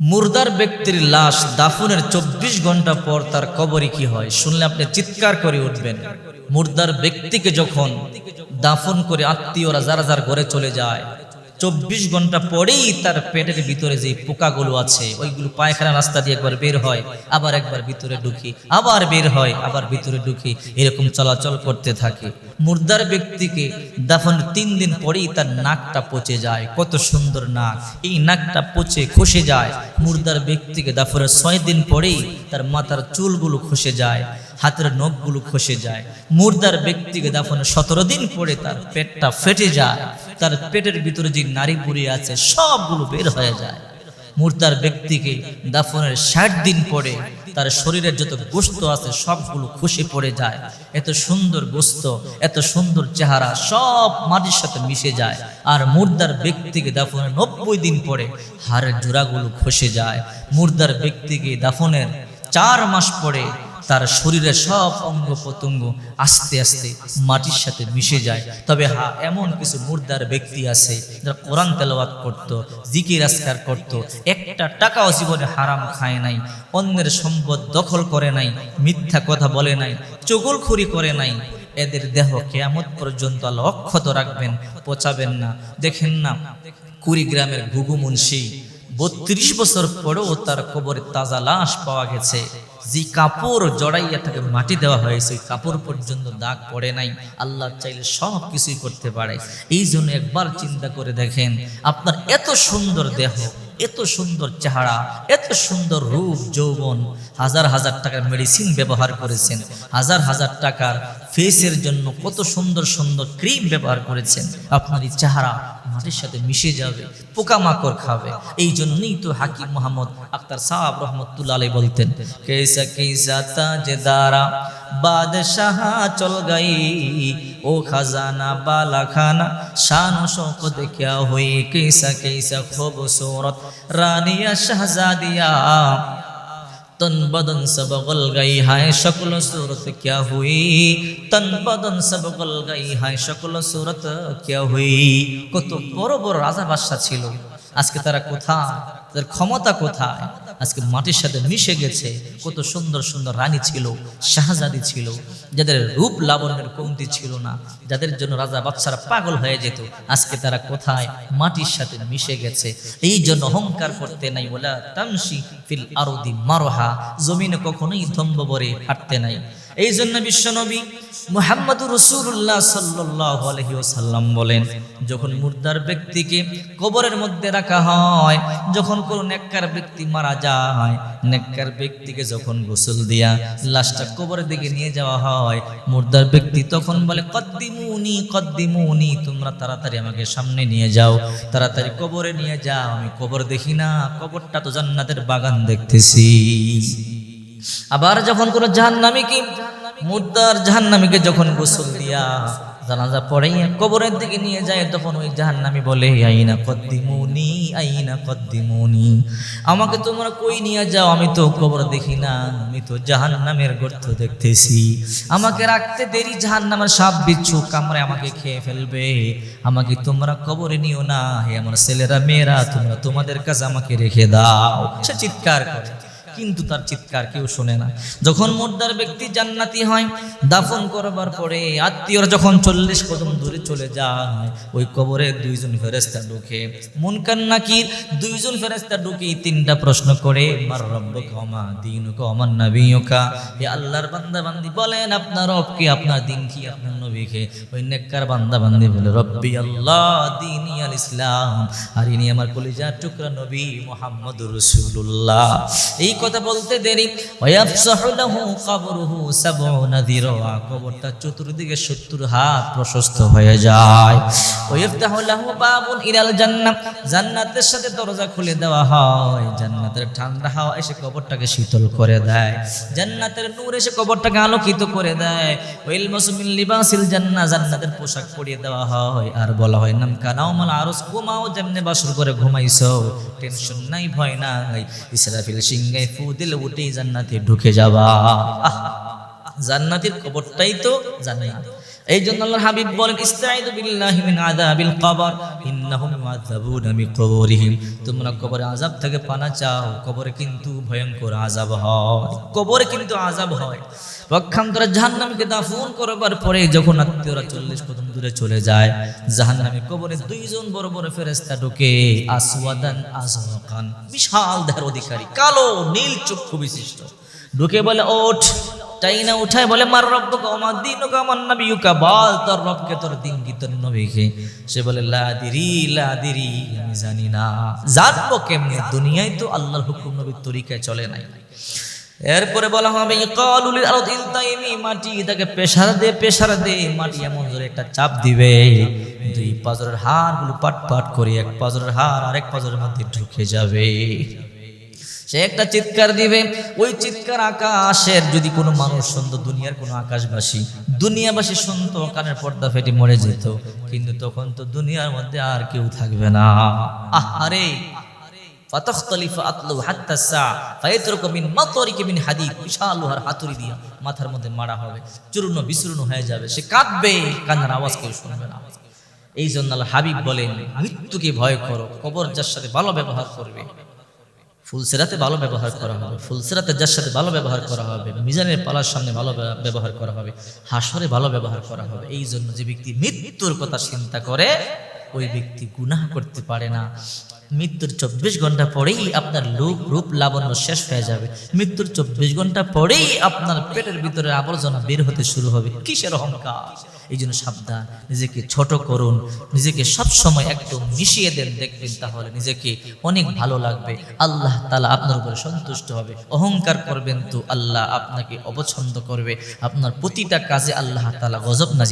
মুর্দার ব্যক্তির লাশ দাফনের চব্বিশ ঘণ্টা পর তার কবরে কি হয়? শুনলে আপনি চিৎকার করে উঠবেন। মুর্দার ব্যক্তিকে যখন দাফন করে আত্মীয়রা যারা যার ঘরে চলে যায় চব্বিশ ঘণ্টা পরেই তার পেটের ভিতরে যে পোকাগুলো আছে, ওইগুলো পায়খানা রাস্তা দিয়ে একবার বের হয়, আবার একবার ভিতরে ঢুকি, আবার বের হয়, আবার ভিতরে ঢুকি, এরকম চলাচল করতে থাকে। মুর্দার ব্যক্তিকে দাফনের তিন দিন পরেই তার নাকটা পচে যায়, কত সুন্দর নাক। এই নাকটা পচে খসে যায়, মুর্দার ব্যক্তিকে দাফনের ছয় দিন পরেই তার মাথার চুলগুলো খসে যায়। হাতের নখগুলো খসে যায়। মুর্দার ব্যক্তিকে দাফনের সতেরো দিন পরে তার পেটটা ফেটে যায়। তার পেটের ভিতরে যে নারী পুরি আছে, সবগুলো বের হয়ে যায়। মুর্দার ব্যক্তিকে দাফনের ষাট দিন পরে তার শরীরের যত গোস্ত আছে, সবগুলো খুশি পড়ে যায়। এত সুন্দর গোস্ত, এত সুন্দর চেহারা, সব মাটির সাথে মিশে যায়। আর মুর্দার ব্যক্তিকে দাফনের নব্বই দিন পরে হাড়ের জোড়াগুলো খসে যায়। মুর্দার ব্যক্তিকে দাফনের চার মাস পরে তার শরীরের সব অঙ্গ প্রত্যঙ্গ আস্তে আস্তে মাটির সাথে মিশে যায়। তবে হ্যাঁ এমন কিছু মুর্দার ব্যক্তি আছে যারা কোরআন তেলাওয়াত করত, জিকির আসকার করত, একটা টাকাও জীবনে হারাম খায় নাই, অন্যের সম্পদ দখল করে নাই, মিথ্যা কথা বলে নাই চগলখুরি করে নাই। এদের দেহ কেয়ামত পর্যন্ত অক্ষত রাখবেন, পচাবেন না। দেখেন না, কুড়িগ্রামের ঘুঘু মুন্সি বত্রিশ বছর পরেও তার কবরে তাজা লাশ পাওয়া গেছে। যে কাপড় জড়াইয়া তাকে মাটি দেওয়া হয়েছে কাপড় পর্যন্ত দাগ পড়ে নাই। আল্লাহ চাইলে সব কিছুই করতে পারে। এই জন্য একবার চিন্তা করে দেখেন, আপনার এত সুন্দর দেহ, এত সুন্দর চেহারা, এত সুন্দর রূপ, যৌবন, হাজার হাজার টাকার মেডিসিন ব্যবহার করেছেন, হাজার হাজার টাকার ফেসের জন্য কত সুন্দর সুন্দর ক্রিম ব্যবহার করেছেন। আপনার এই চেহারা মাটির সাথে মিশে যাবে, পোকামাকড় খাবে। এই জন্যই তো হাকিম মোহাম্মদ আক্তার সাহাব রহমতুল্লা আলী বলতেন, কেসা কেসা তাজে দারা বাদশাহ চল গাই, ও খাজানা বালা খানা শান শোক দেখিয়া হই। কেসা কেসা খোব সোরত রানিয়া শাহজাদিয়া তন বদন সবগল গাই হায় সকল সুরত ক্যা হুই? তন বদন সবগল গাই হায় সকল সুরত ক্যা হুই? কত বড় বড় রাজা বাদশাহ ছিল। আজকে তারা কোথায়? তাদের ক্ষমতা কোথায়? আজকে মাটির সাথে মিশে গেছে। কত সুন্দর সুন্দর রানী ছিল, শাহজাদি ছিল, যাদের রূপ লাবণের কমতি ছিল না, যাদের জন্য রাজা বাচ্চারা পাগল হয়ে যেত। আজকে তারা কোথায়? মাটির সাথে মিশে গেছে। এই জন্য অহংকার করতে নাই বলে তামসি ফিল আরদি মারোহা। জমিনে কখনোই ধম্ব বরে হাঁটতে নাই। এই জন্য বিশ্বনবী মুহাম্মদুর রসুল্লাহ সাল্লাহ আলহিউসাল্লাম বলেন, যখন মুর্দার ব্যক্তিকে কবরের মধ্যে রাখা হয়, যখন কোনো নেককার ব্যক্তি মারা যায়, নেককার ব্যক্তিকে যখন গোসল দিয়া লাশটা কবরের দিকে নিয়ে যাওয়া হয়, মুর্দার ব্যক্তি তখন বলে, কদ্দিমুনি কদ্দিমুনি, তোমরা তাড়াতাড়ি আমাকে সামনে নিয়ে যাও, তাড়াতাড়ি কবরে নিয়ে যাও, আমি কবর দেখি না, কবরটা তো জান্নাতের বাগান দেখতেছি। আবার যখন কোন কোনো জাহান্নামীকে মুর্দার জাহান্নামীকে যখন গোসল দিয়া জানাজা পড়ে কবরের দিকে নিয়ে যায়, তখন ওই জাহান্নামী বলে, আইনা কদ্দিমুনি আইনা কদ্দিমুনি। আমাকে তোমরা কই নিয়ে যাও? আমি তো কবর দেখি না, আমি তো জাহান্নামের গর্ত দেখতেছি। আমাকে রাখতে দেরি, জাহান্নামের সাপ বিচ্ছু কামড়ে আমাকে খেয়ে ফেলবে। আমাকে তোমরা কবরে নিও না, হে আমার ছেলেরা, মেয়েরা, তোমরা তোমাদের কাছে আমাকে রেখে দাও। সে চিৎকার করে। কিন্তু তার চিৎকার কেউ শোনে না। যখন মোর্দার ব্যক্তি জান্নাতি হয়, দাফন করবার পরে আত্মীয়রা যখন চল্লিশ কদম দূরে চলে যায়, ওই কবরে দুইজন ফেরেস্তা ঢুকে। মুনকান নাকির দুইজন ফেরেস্তা ঢুকে তিনটা প্রশ্ন করে, মার রব্ব কমা দিন আল্লাহর বান্দা বান্দি বলেন, আপনার রব কি? আপনার দিন কি? আপনার নবীকে? ওই নেককার বান্দা বান্দি বলে, রব্বি আল্লাহ দিন আল ইসলাম, আর ইনি আমার কলিজার টুকরা নবী মোহাম্মদ রসুল্লাহ এই কথা বলতে দেরি। কবরটা চতুর্দিকে 70 হাত প্রশস্ত হয়ে যায়। ইলাল জান্নাহ। জান্নাতের সাথে দরজা খুলে দেওয়া হয়। জান্নাতের ঠান্ডা হাওয়া এসে কবরটাকে শীতল করে দেয়। জান্নাতের নূর এসে কবরটাকে আলোকিত করে দেয়। ওয়াইল মাসুমিল লিবাসিল জান্নাহ। জান্নাতের পোশাক পরিয়ে দেওয়া হয়। আর বলা হয়, নাম কানাও মাল আরস ঘুমাও যেমনে বাসর করে ঘুমাইছো। টেনশন নাই, ভয় নাই। ইসরাফিল সিংহাই ফু দিলে জান্নাতে ঢুকে যাবা। জান্নাতের কবরটাই তো জান্নাত এই জন্য আল্লাহর হাবিব বলেন ইস্তাইদু বিল্লাহি মিন আযাবিল কবর, ইন্নাহুম মুআযাবুনা মিন কবরিহিম তোমরা কবরে আযাব থেকে পানা চাও, কবরে কিন্তু ভয়ঙ্কর আযাব হয়। কবরে কিন্তু আযাব হয়। পক্ষান্তরে জাহান্নামীকে দাফন করবার পরে যখন আত্মীয়রা চল্লিশ কদম দূরে চলে যায়, জাহান্নামী কবরে দুইজন বড় বড় ফেরেস্তা ঢোকে, আসওয়াদান আজওয়াকান, বিশাল দেহের অধিকারী, কালো, নীল চক্ষু বিশিষ্ট। ঢুকে বলে, ওঠ। তাই না উঠায় বলে, মার রব্বকে আমার দিন আমার নবীকা বল, তোর রবকে, তোর দিন কি, তোর নবীকে? সে বলে লাদিরি লাদিরি আমি জানি না। জানব কেমনে? দুনিয়ায় তো আল্লাহর হুকুম নবীর তরিকায় চলে নাই। এরপরে বলা হবে কলুল আরদ ইলতাইমি মাটি তাকে পেশার দে পেশার দে, মাটি এমন জোরে একটা চাপ দিবে। দুই পাজরের হাড়গুলো পাট পাট করে, এক পাজরের হাড় আরেক পাজরের মধ্যে ঢুকে যাবে। সে একটা চিৎকার দিবে, ওই চিৎকার আকাশের যদি কোনো মানুষ শুনতো দুনিয়ার কোনো আকাশবাসী, দুনিয়াবাসী শুনতো কানের পর্দা ফেটে মরে যেত, কিন্তু তখন তো দুনিয়ার মধ্যে আর কেউ থাকবে না। আহারে! ফাতাখতালিফু আতলু হাত্তা সা বিশাল লোহার হাতুড়ি দিয়া মাথার মধ্যে মারা হবে, চূর্ণ বিচূর্ণ হয়ে যাবে, সে কাঁদবে, কান্নার আওয়াজ কেউ শুনবে না। এই জন্য আল্লাহ হাবিব বলেন, মৃত্যুকে ভয় করো, কবর যার সাথে ভালো ব্যবহার করবে। ফুলসেরাতে ভালো ব্যবহার করা হবে, ফুলসেরাতে যার সাথে ভালো ব্যবহার করা হবে, মিজানের পালার সামনে ভালো ব্যবহার করা হবে, হাসরে ভালো ব্যবহার করা হবে। এই জন্য যে ব্যক্তি মৃত্যুর কথা চিন্তা করে, ওই ব্যক্তি গুনাহ করতে পারে না। মৃত্যুর চব্বিশ ঘণ্টা পরেই আপনার লোক রূপ লাবণ্য শেষ হয়ে যাবে। মৃত্যুর চব্বিশ ঘণ্টা পরেই আপনার পেটের ভিতরে আবর্জনা বের হতে শুরু হবে। কিসের অহংকার? এই জন্য সাবধান। নিজেকে ছোট করুন। নিজেকে সব সময় একদম মিশিয়ে দেন দেখবেন তাহলে নিজেকে অনেক ভালো লাগবে। আল্লাহ তালা আপনার উপরে সন্তুষ্ট হবে। অহংকার করবেন তো আল্লাহ আপনাকে অপছন্দ করবে। আপনার প্রতিটা কাজে আল্লাহ তালা গজব নাজি